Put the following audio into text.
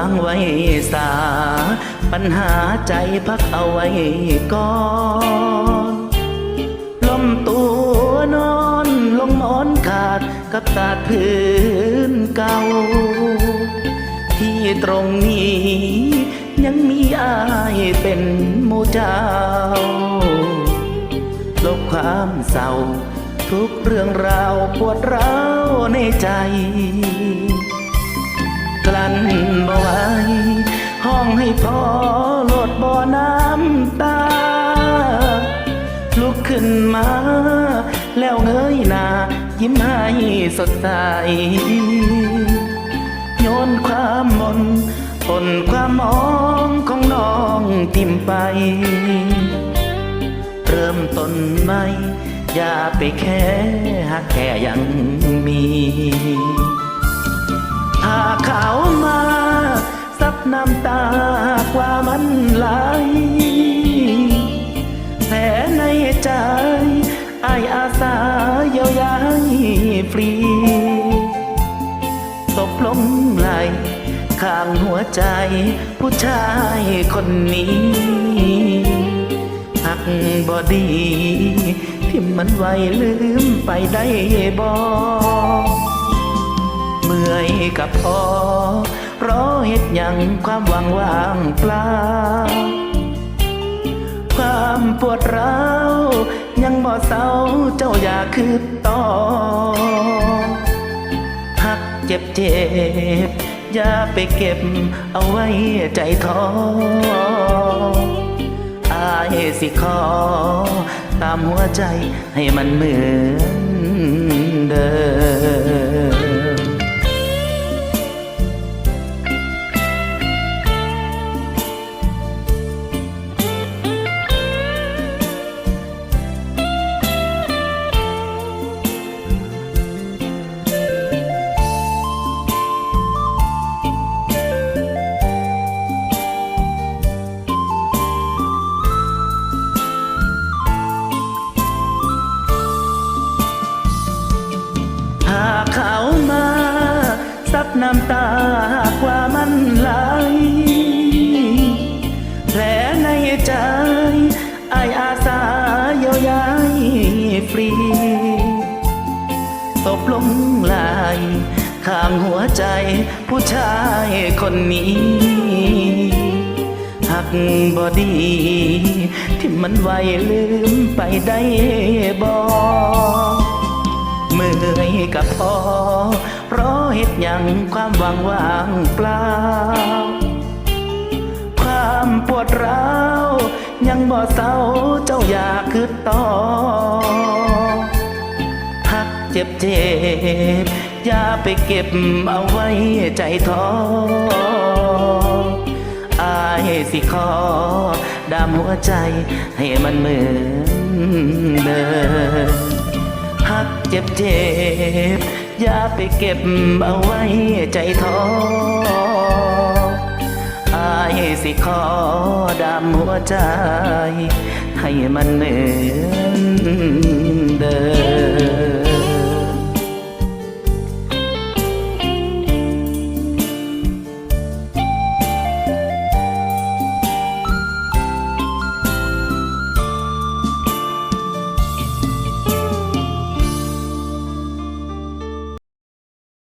างไว้สา ปัญหาใจพักเอาไว้ก่อนล้มตัวนอนลงหมอนขาดกับตาพื้นเก่า ที่ตรงนี้ยังมีอายเป็นหมู่เจ้า ลบความเศร้าทุกเรื่องราวปวดร้าวในใจ กลั้นบ่ไหวห้องให้พอโลดบ่อน้ำตา ลุกขึ้นมา แล้วเงยหน้ายิ้มให้สดใสโยนความมนปนความมองของน้องทิมไป เริ่มต้นใหม่อย่าไปแค่หักแค่ยังมี กลงไหลข้างหัวใจ ผู้ชายคนนี้ หักบอดีที่มันไวลืมไปได้บอเมื่อยกับพอรอเฮ็ดยังความหวังว่างเปล่าความปวดร้าวยังบ่เศร้าเจ้าอย่าคืดต่อ จ็บเจ็บ อย่าไปเก็บเอาไว้ใจท้ออายสิขอ ตามหัวใจให้มันเหมือน น้ำตาหากว่ามันไหลแผลในใจไออาสาเยียวยาฟรีตบลงไหลข้างหัวใจผู้ชายคนนี้หักบอดีที่มันไวลืมไปได้บอกเมื่อยกับพอ เพราะเหตุยังความหวังว่างเปล่า ความปวดร้าวยังบ่เศร้าเจ้าอยากคืดต่อหักเจ็บเจ็บอย่าไปเก็บเอาไว้ใจท้ออายสิขอดามหัวใจให้มันเหมือนเดิม เจ็บเจ็บอย่าไปเก็บเอาไว้ใจท้ออายสิขอดามหัวใจ ให้มันเหมือนเดิม